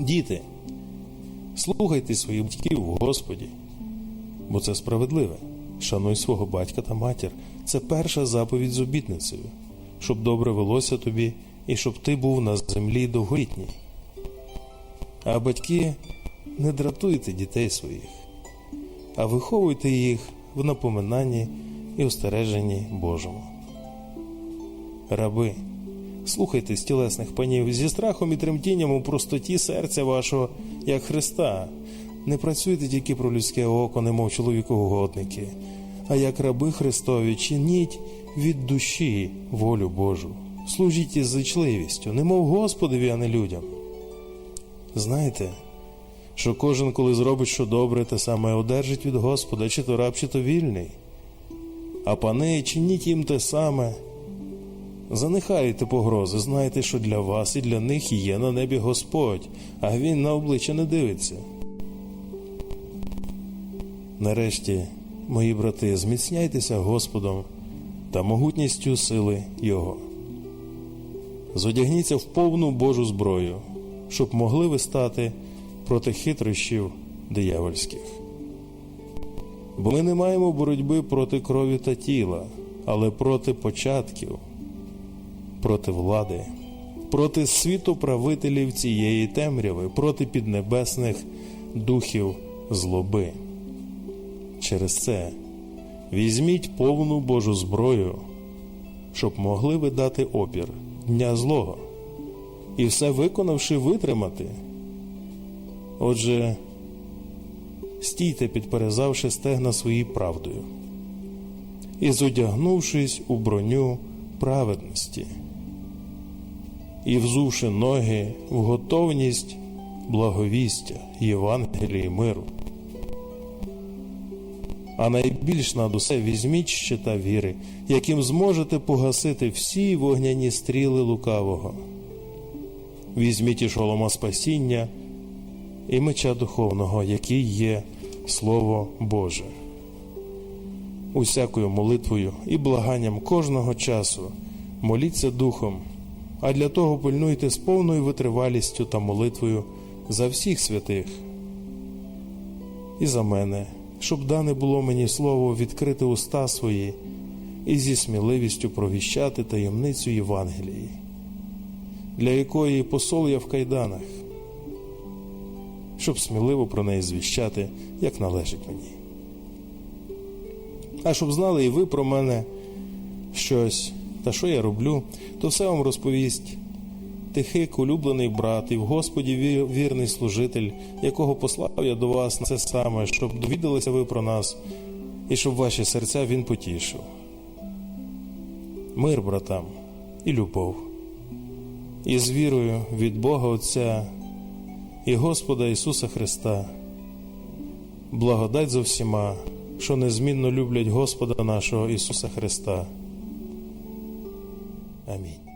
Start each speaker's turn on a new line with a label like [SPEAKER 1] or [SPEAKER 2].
[SPEAKER 1] Діти, слухайте своїх батьків в Господі, бо це справедливе. Шануй свого батька та матір. Це перша заповідь з обітницею, щоб добре велося тобі і щоб ти був на землі довголітній. А батьки, не дратуйте дітей своїх, а виховуйте їх в напоминанні і остереженні Божому. Раби, слухайте тілесних панів зі страхом і тремтінням у простоті серця вашого, як Христа. Не працюйте тільки про людське око, немов чоловікоугодники, а як раби Христові, чиніть від душі волю Божу. Служіть із зичливістю, немов Господові, а не людям. Знаєте, що кожен, коли зробить що добре, те саме одержить від Господа, чи то раб, чи то вільний. А пани, чиніть їм те саме. Занехайте погрози, знайте, що для вас і для них є на небі Господь, а Він на обличчя не дивиться. Нарешті, мої брати, зміцняйтеся Господом та могутністю сили Його. Зодягніться в повну Божу зброю, щоб могли ви стати проти хитрощів диявольських. Бо ми не маємо боротьби проти крові та тіла, але проти початків, проти влади, проти світоправителів цієї темряви, проти піднебесних духів злоби. Через це візьміть повну Божу зброю, щоб могли ви дати опір дня злого, і все виконавши витримати. Отже, стійте, підперезавши стегна свої правдою, і зодягнувшись у броню праведності, і взувши ноги в готовність благовістя Євангелії миру. А найбільш над усе візьміть щита віри, яким зможете погасити всі вогняні стріли лукавого. Візьміть і шолома спасіння і меча духовного, який є Слово Боже. Усякою молитвою і благанням кожного часу моліться духом, а для того пильнуйте з повною витривалістю та молитвою за всіх святих і за мене, щоб дане було мені слово відкрити уста свої і зі сміливістю провіщати таємницю Євангелії, для якої посол я в кайданах, щоб сміливо про неї звіщати, як належить мені. А щоб знали і ви про мене щось, та що я роблю, то все вам розповість Тихик, улюблений брат, і в Господі вірний служитель, якого послав я до вас на це саме, щоб довідалися ви про нас, і щоб ваші серця він потішив. Мир братам і любов, і з вірою від Бога Отця і Господа Ісуса Христа, благодать за всіма, що незмінно люблять Господа нашого Ісуса Христа. I mean.